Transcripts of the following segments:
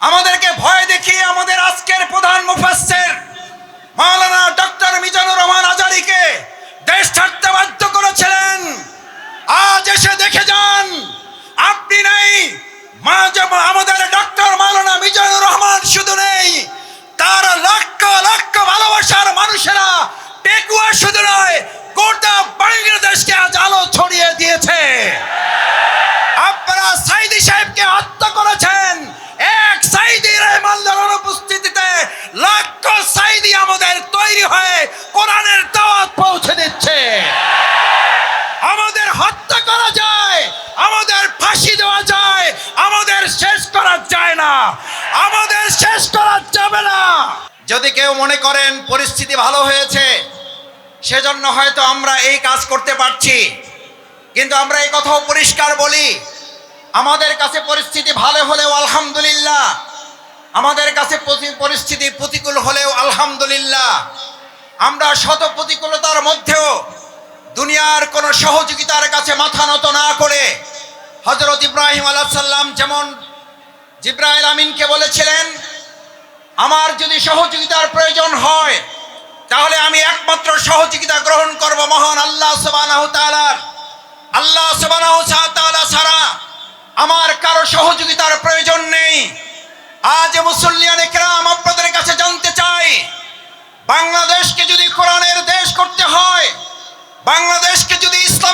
আমাদেরকে ভয় দেখিয়ে আমাদের আজকের প্রধান মুফাসসির মাওলানা ডক্টর মিজানুর রহমান আজারিকে দেশ ছাড়তে বাধ্য করেছিলেন। আজ এসে দেখে যান, আপনি নেই আমাদের ডক্টর মাওলানা মিজানুর রহমান শুধু নেই, তার লক্ষ লক্ষ ভালোবাসার মানুষেরা টেকুয়া শুধু নয়, গোটা বাংলাদেশকে আজ আলো ছড়িয়ে দিয়েছে। আপনারা সাইদি সাহেবকে হত্যা যদি কেউ মনে করেন পরিস্থিতি ভালো হয়েছে, সেজন্য হয়তো আমরা এই কাজ করতে পারছি। কিন্তু আমরা এই কথাও পরিষ্কার বলি, আমাদের কাছে পরিস্থিতি ভালো হলেও আলহামদুলিল্লাহ, আমাদের কাছে পরিস্থিতি প্রতিকূল হলেও আলহামদুলিল্লাহ। আমরা শত প্রতিকূলতার মধ্যেও দুনিয়ার কোনো সহযোগিতার কাছে মাথা নত না করে হজরত ইব্রাহিম আলাহ সাল্লাম যেমন জিব্রাইল আমিনকে বলেছিলেন আমার যদি সহযোগিতার প্রয়োজন হয়, তাহলে আমি একমাত্র সহযোগিতা গ্রহণ করব মহান আল্লাহ তাআলার আল্লাহ তাআলা ছাড়া আমার কারও সহযোগিতার প্রয়োজন নেই। আজ মুসল্লিয়ান আপনাদের কাছে জানতে চাই, বাংলাদেশকে যদি কোরআনের দেশ করতে হয়, বাংলাদেশকে যদি ইসলামের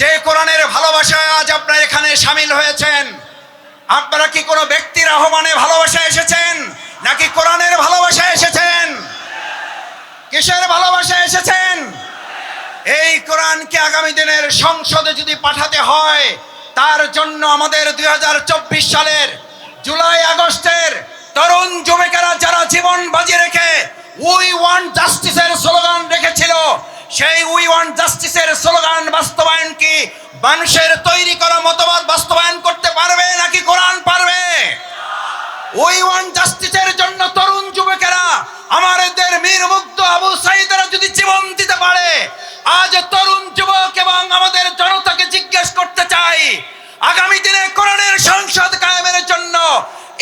যে কোরআনের ভালোবাসায় আজ আপনারা এখানে সামিল হয়েছেন, আপনারা কি কোনো ব্যক্তির আহ্বানে ভালোবাসা এসেছেন, নাকি কোরআনের ভালোবাসা এসেছেন? কিসের ভালোবাসা এসেছেন? এই কোরআনকে আগামী দিনের সংসদে যদি পাঠাতে হয়, তার জন্য আমাদের দুই হাজার চব্বিশ সালের জুলাই আগস্টের তরুণ যুবকেরা যারা জীবন বাজি রেখে উই ওয়ান্ট জাস্টিসের স্লোগান রেখেছিল সেই উই ওয়ান্ট জাস্টিসের স্লোগান বাস্তবায়ন কি? মানুষের তৈরি করা মতবাদ বাস্তবায়ন করতে পারবে নাকি কোরআন পারবে? ওই ওয়ান জাস্টিসের জন্য তরুণ যুবকেরা আমাদের মুগ্ধ আবু সাইদারা যদি জীবন দিতে পারে, আজ তরুণ যুবক এবং আমাদের জনতাকে জিজ্ঞেস করতে চাই, আগামী দিনে কোরআনের সংসদ কায়েমের জন্য,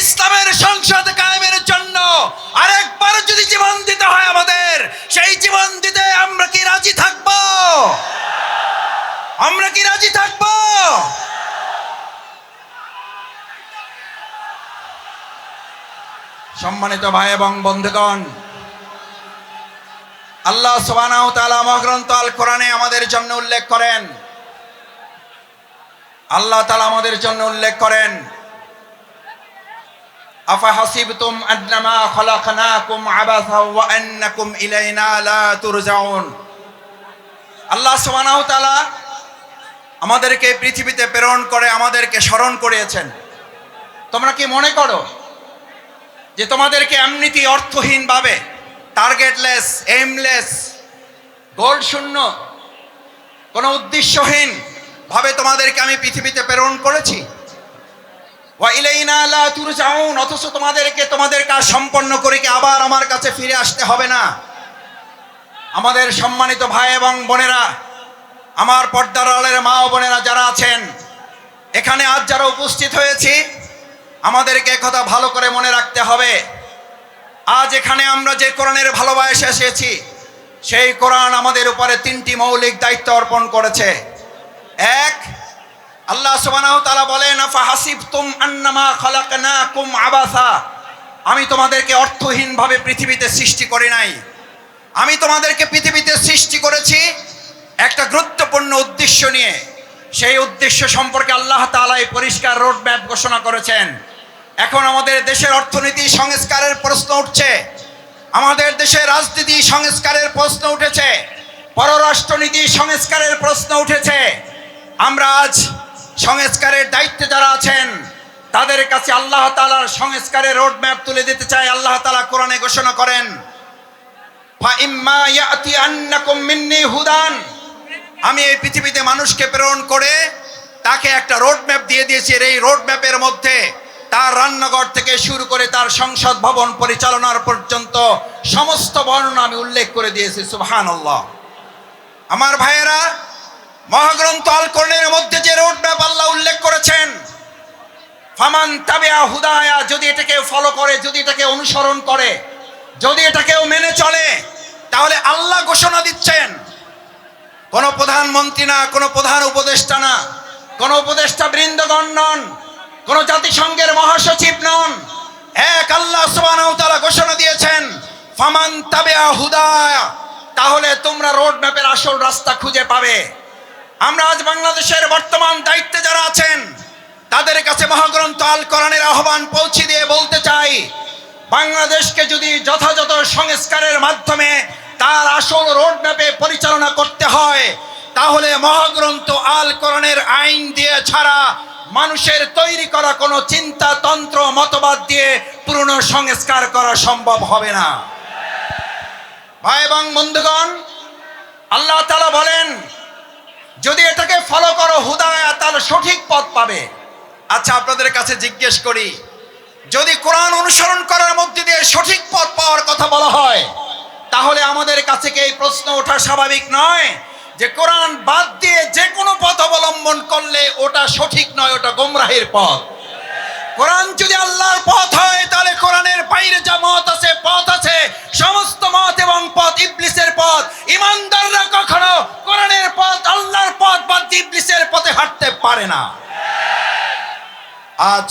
ইসলামের সংসদ কায়েমের জন্য আরেকবার যদি জীবন দিতে হয় আমাদের সেই জীবন দিতে আমরা কি রাজি থাকব? আমরা কি রাজি থাকব? সম্মানিত ভাই এবং বন্ধুগণ, আল্লাহ সোবানাও মহগ্রন্থ আল কোরআনে আমাদের জন্য উল্লেখ করেন। আল্লাহ তালা আমাদের জন্য উল্লেখ করেন, আফা হাসিবতুম আদনামা আল্লাহ সুবহানাহু ওয়া তাআলা আমাদেরকে পৃথিবীতে প্রেরণ করে, আমাদেরকে স্মরণ করিয়েছেন। তোমরা কি মনে করো যে তোমাদেরকে এমনিতি অর্থহীনভাবে টার্গেটলেস এইমলেস গোল শূন্য কোনো উদ্দেশ্যহীন ভাবে তোমাদেরকে আমি পৃথিবীতে প্রেরণ করেছি? অথচ তোমাদেরকে তোমাদের কাজ সম্পন্ন করে কি আবার আমার কাছে ফিরে আসতে হবে না? আমাদের সম্মানিত ভাই এবং বোনেরা, আমার পর্দার আড়ালের মা ও বোনেরা যারা আছেন, এখানে আজ যারা উপস্থিত হয়েছি, আমাদেরকে কথা ভালো করে মনে রাখতে হবে। আজ এখানে আমরা যে কোরআনের ভালোবাসা এসেছি, সেই কোরআন আমাদের উপরে তিনটি মৌলিক দায়িত্ব অর্পণ করেছে। এক, আল্লাহ সুবহানাহু তাআলা বলেন আফা হাসিবতুম আন্নামা খালাকনাকুম আবাসা। আমি তোমাদেরকে অর্থহীনভাবে পৃথিবীতে সৃষ্টি করি নাই। আমি তোমাদেরকে পৃথিবীতে সৃষ্টি করেছি একটা গুরুত্বপূর্ণ উদ্দেশ্য নিয়ে। সেই উদ্দেশ্য সম্পর্কে আল্লাহ তাআলা এই পরিষ্কার রোড ম্যাপ ঘোষণা করেছেন। এখন আমাদের দেশের অর্থনীতি সংস্কারের প্রশ্ন উঠছে। আমাদের দেশের রাজনীতি সংস্কারের প্রশ্ন উঠেছে। পররাষ্ট্রনীতি সংস্কারের প্রশ্ন উঠেছে। আমরা আজ সংস্কারের দায়িত্বে যারা আছেন, তাদের কাছে আল্লাহ তাআলার সংস্কারের রোড ম্যাপ তুলে দিতে চাই। আল্লাহ তালা কোরআনে ঘোষণা করেন আমি এই পৃথিবীতে মানুষকে প্রেরণ করে তাকে একটা রোড ম্যাপ দিয়ে দিয়েছি এই রোড ম্যাপের মধ্যে তার রান্নাঘর থেকে শুরু করে তার সংসদ ভবন পরিচালনার পর্যন্ত সমস্ত বর্ণনা আমি উল্লেখ করে দিয়েছি, সুবহানাল্লাহ। আমার ভাইয়েরা, মহাগ্রন্থ আল কোরআনের মধ্যে যে রোড ম্যাপ আল্লাহ উল্লেখ করেছেন, ফামান তাবিয়া হুদায়া, যদি এটাকে ফলো করে, যদি এটাকে অনুসরণ করে যদি এটা কেউ মেনে চলে, তাহলে আল্লাহ ঘোষণা দিচ্ছেন। কোন প্রধানমন্ত্রী না, কোন প্রধান উপদেষ্টা না, কোন উপদেষ্টা বৃন্দগণ নন, কোন জাতিসংঘের মহাসচিব নন। এক আল্লাহ ওয়া ঘোষণা দিয়েছেন, ফামান তাবিয়া হুদায়া তাহলে তোমরা রোড ম্যাপের আসল রাস্তা খুঁজে পাবে। আমরা আজ বাংলাদেশের বর্তমান দায়িত্বে যারা আছেন, তাদের কাছে মহাগ্রন্থ আল কোরআনের আহ্বান পৌঁছে দিয়ে বলতে চাই বাংলাদেশকে যদি যথাযথ সংস্কারের মাধ্যমে তার আসল রোড ম্যাপে পরিচালনা করতে হয়, তাহলে মহাগ্রন্থ আল করণের আইন দিয়ে ছাড়া মানুষের তৈরি করা কোনো চিন্তা, তন্ত্র, মতবাদ দিয়ে পুরনো সংস্কার করা সম্ভব হবে না। ভাই এবং বন্ধুগণ, আল্লাহ তালা বলেন, যদি এটাকে ফলো করো, হুদায়া তাহলে সঠিক পথ পাবে। আচ্ছা আপনাদের কাছে জিজ্ঞেস করি যদি কোরআন অনুসরণ করার মধ্যে দিয়ে সঠিক পথ পাওয়ার কথা বলা হয়, তাহলে আমাদের কাছে কি এই প্রশ্ন ওঠা স্বাভাবিক নয়? যে কোরআন বাদ দিয়ে যে কোনো পথ অবলম্বন করলে ওটা সঠিক নয়, ওটা গোমরাহের পথ। কোরআন যদি আল্লাহর পথ হয়, তাহলে কোরআনের বাইরে যা মত আছে, পথ আছে, সমস্ত মত এবং পথ ইবলিসের পথ। ইমানদাররা কখনো কোরআনের পথ, আল্লাহর পথ দিয়ে ইবলিসের পথে হাঁটতে পারে না। আজ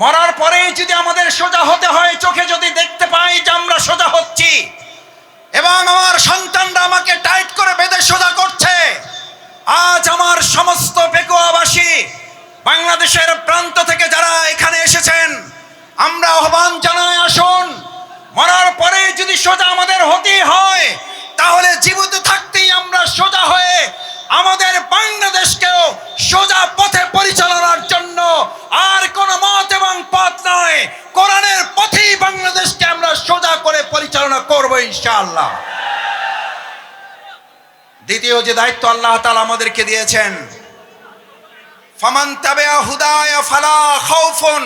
মরার পরেই যদি আমাদের সোজা হতে হয়, চোখে যদি দেখতে পাই যে আমরা সোজা হচ্ছি, এবং আমার সন্তানরা আমাকে টাইট করে বেঁধে সোজা করছে, আজ আমার সমস্ত পেকুয়াবাসী বাংলাদেশের প্রান্ত থেকে যারা এখানে এসেছেন, আমরা আহ্বান জানাই, আসুন। মরার পরে যদি সোজা আমাদের হতেই হয়, তাহলে জীবিত থাকতেই আমরা সোজা হয়ে আমাদের বাংলাদেশকেও সোজা পথে পরিচালনার জন্য আর কোনো মত এবং পথ নয় কোরআনের পথেই বাংলাদেশকে আমরা সোজা করে পরিচালনা করব ইনশাআল্লাহ দ্বিতীয় যে দায়িত্ব আল্লাহ তাআলা আমাদেরকে দিয়েছেন, ফামান তাবিআ হুদায়া ফালা খাউফুন,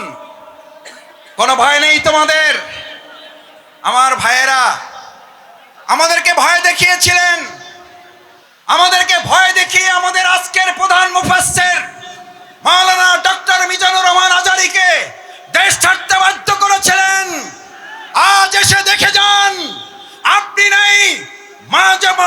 কোনো ভয় নেই তোমাদের? আমার ভাইয়েরা, আমাদেরকে ভয় দেখিয়েছিলেন, আমাদেরকে ভয় দেখিয়ে আমাদের আজকের প্রধান মুফাসসির মাওলানা ডক্টর মিজানুর রহমান আজারিকে দেশ ছাড়তে বাধ্য করেছিলেন। আজ এসে দেখে যান, আপনি নেই, মা যেমন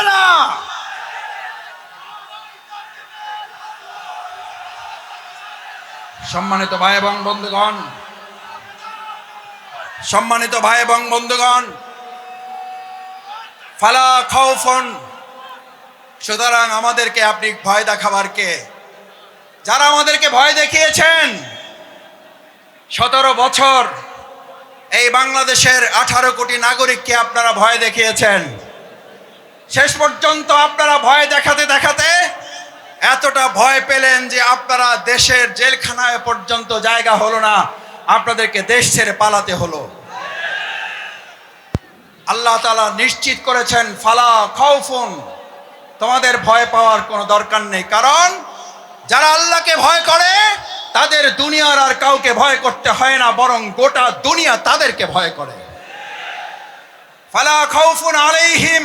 যাবে না সম্মানিত ভাই এবং বন্ধুগণ, সম্মানিত ভাই এবং বন্ধুগণ, ফালা খাউফন। সুতরাং আমাদেরকে আপনি ভয় দেখাবার কে? যারা আমাদেরকে ভয় দেখিয়েছেন, সতেরো বছর এই বাংলাদেশের আঠারো কোটি নাগরিককে আপনারা ভয় দেখিয়েছেন। শেষ পর্যন্ত আপনারা ভয় দেখাতে দেখাতে এতটা ভয় পেলেন যে আপনারা দেশের জেলখানায় পর্যন্ত জায়গা হলো না, আপনাদেরকে দেশ ছেড়ে পালাতে হলো। আল্লাহ তালা নিশ্চিত করেছেন, ফালা খাউফুন, তোমাদের ভয় পাওয়ার কোনো দরকার নেই। কারণ যারা আল্লাহকে ভয় করে, তাদের দুনিয়ার আর কাউকে ভয় করতে হয় না, বরং গোটা দুনিয়া তাদেরকে ভয় করে। ফালা খাউফুন আলাইহিম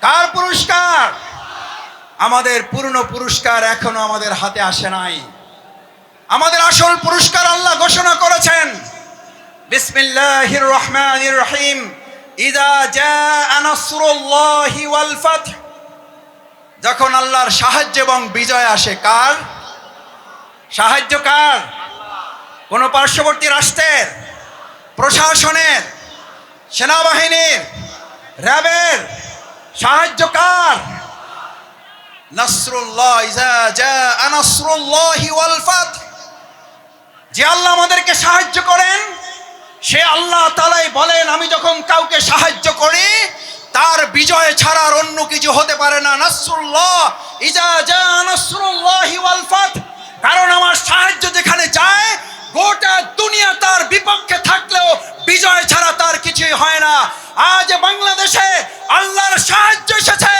কার পুরস্কার? আমাদের পূর্ণ পুরস্কার এখনও আমাদের হাতে আসে নাই। আমাদের আসল পুরস্কার আল্লাহ ঘোষণা করেছেন। বিসমিল্লাহির রহমানির রহিম। ইদা জাআ নাসরুল্লাহি ওয়াল ফাত যখন আল্লাহর সাহায্য এবং বিজয় আসে, কার? সাহায্য কার? কোন পার্শ্ববর্তী রাষ্ট্রের? প্রশাসনের? সেনাবাহিনীর? র্যাবের? সাহায্য কার? নাসরুল্লাহ, ইজা জাআ নাসরুল্লাহি ওয়াল ফাত যে আল্লাহ আমাদেরকে সাহায্য করেন, সে আল্লাহ তালাই বলেন, আমি যখন কাউকে সাহায্য করি, তার বিজয় ছাড়া আর অন্য কিছু হতে পারে না। নাসরুল্লাহ, ইজা জা নাসরুল্লাহি ওয়াল ফাত কারণ আমার সাহায্য যেখানে যায় গোটা দুনিয়া তার বিপক্ষে থাকলেও বিজয় ছাড়া তার কিছুই হয় না। আজ বাংলাদেশে আল্লাহর সাহায্য এসেছে।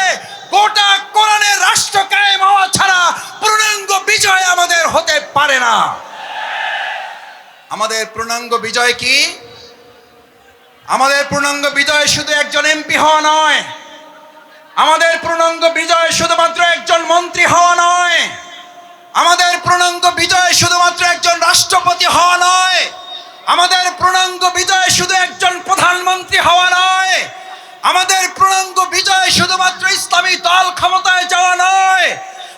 গোটা কোরআনের রাষ্ট্র কায়েম হওয়া ছাড়া পূর্ণাঙ্গ বিজয় আমাদের হতে পারে না। আমাদের পূর্ণাঙ্গ বিজয় কি? আমাদের পূর্ণাঙ্গ বিজয় শুধু একজন এমপি হওয়া নয় আমাদের পূর্ণাঙ্গ বিজয় শুধু একজন প্রধানমন্ত্রী হওয়া নয়। আমাদের পূর্ণাঙ্গ বিজয় শুধুমাত্র ইসলামী দল ক্ষমতায় যাওয়া নয়।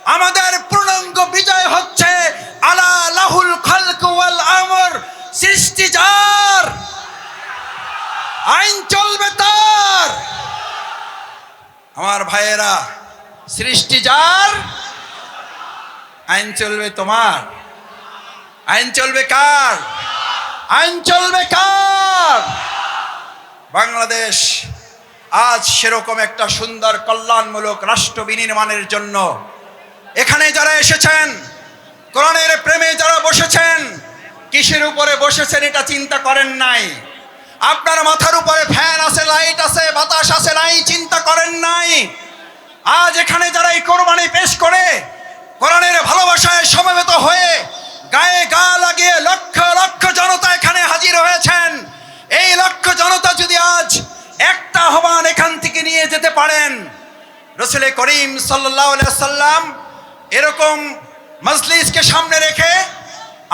আমাদের পূর্ণাঙ্গ বিজয় হচ্ছে আলা লাহুল খালক ওয়াল আমর সৃষ্টি যার। আইন চলবে তার। আমার ভাইয়েরা, সৃষ্টি যার, আইন চলবে তোমার। আইন চলবে কার? আইন চলবে কার? বাংলাদেশ আজ সেরকম একটা সুন্দর কল্যাণমূলক রাষ্ট্র বিনির্মাণের জন্য এখানে যারা এসেছেন, কোরআনের প্রেমে যারা বসেছেন, কিসের উপরে বসেছেন এটা চিন্তা করেন নাই। আপনার মাথার উপরে ফ্যান আছে, লাইট আছে, বাতাস আছে নাই, চিন্তা করেন নাই। আজ এখানে যারা এই কোরবানি পেশ করে, কোরআনের ভালোবাসায় সমবেত হয়ে গায়ে গা লাগিয়ে লক্ষ লক্ষ জনতা এখানে হাজির হয়েছেন লক্ষ জনতা যদি আজ একটা আহ্বান এখান থেকে নিয়ে যেতে পারেন, রসুল করিম সাল্লাম এরকম মজলিসকে সামনে রেখে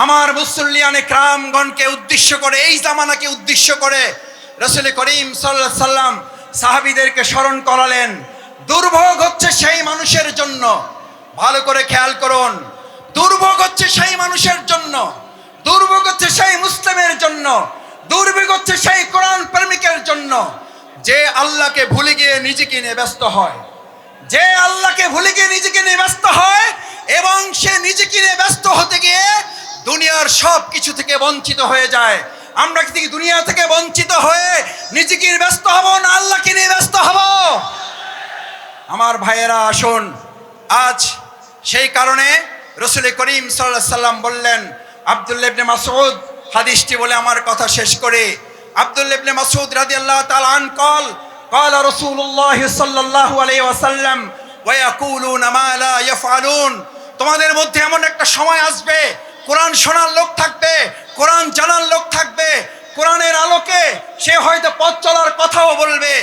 আমার মুসল্লিয়ানে ক্রামগণকে উদ্দেশ্য করে, এই জামানাকে উদ্দেশ্য করে রসুল করিম সাল্লাহ সাল্লাম সাহাবিদেরকে স্মরণ করালেন। দুর্ভোগ হচ্ছে সেই মানুষের জন্য। ভালো করে খেয়াল করুন। দুর্ভোগ হচ্ছে সেই মানুষের জন্য। দুর্ভোগ হচ্ছে সেই মুসলিমের জন্য। দুর্ভোগ হচ্ছে সেই কোরআন প্রেমিকের জন্য। যে আল্লাহকে ভুলে গিয়ে নিজেকে নিয়ে ব্যস্ত হয়। যে আল্লাহকে ভুলে গিয়ে নিজেকে নিয়ে ব্যস্ত হয় এবং সে নিজেকে নিয়ে ব্যস্ত হতে গিয়ে দুনিয়ার সব কিছু থেকে বঞ্চিত হয়ে যায়। আমরা কি দুনিয়া থেকে বঞ্চিত হয়ে নিজেকে ব্যস্ত হব না আল্লাহকে নিয়ে ব্যস্ত হব? আমার ভাইয়েরা, আসুন। আজ সেই কারণে রসুল করিম সাল্লাহ সাল্লাম বললেন, আবদুল্লাহ ইবনে মাসউদ হাদিসটি বলে আমার কথা শেষ করে আবদুল্লাহ ইবনে মাসউদ রাদিয়াল্লাহু তাআলা আন কল قال رسول الله صلى الله عليه وسلم ويقولون ما لا يفعلون তোমাদের মধ্যে এমন একটা সময় আসবে কোরআন শোনার লোক থাকবে কোরআন জানার লোক থাকবে কোরআনের আলোকে সে হয়তো পথ চলার কথাও বলবে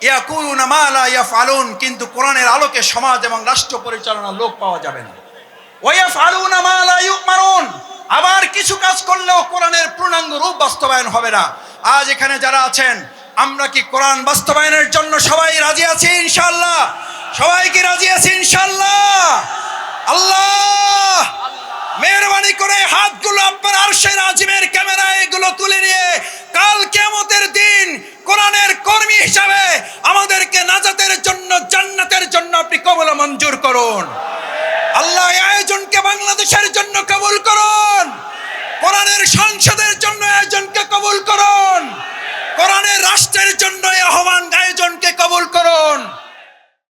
ইয়াকুলুন মা লা ইয়াফআলুন কিন্তু কোরআনের আলোকে সমাজ এবং রাষ্ট্র পরিচালনার লোক পাওয়া যাবে না ওয়াফআলুন মা লা ইউমারুন আবার কিছু কাজ করলেও কোরআনের পূর্ণাঙ্গ রূপ বাস্তবায়ন হবে না। আজ এখানে যারা আছেন, আমরা কি কোরআন বাস্তবায়নের জন্য সবাই রাজি আছি ইনশাল্লাহ সবাই কি রাজি আছি ইনশাল্লাহ আল্লাহ! মেহরবানি করে হাতগুলো আপনার আরশের আজিমের ক্যামেরায় এগুলো তুলে নিয়ে কাল কেমতের দিন কোরআনের কর্মী হিসাবে আমাদেরকে নাজাতের জন্য, জান্নাতের জন্য আপনি কবল মঞ্জুর করুন। আল্লাহ আয়োজনকে বাংলাদেশের জন্য কবুল করুন। কোরআনের সংসদের জন্য আয়োজনকে কবুল করুন। কোরআনের রাষ্ট্রের জন্য আহ্বান আয়োজনকে কবুল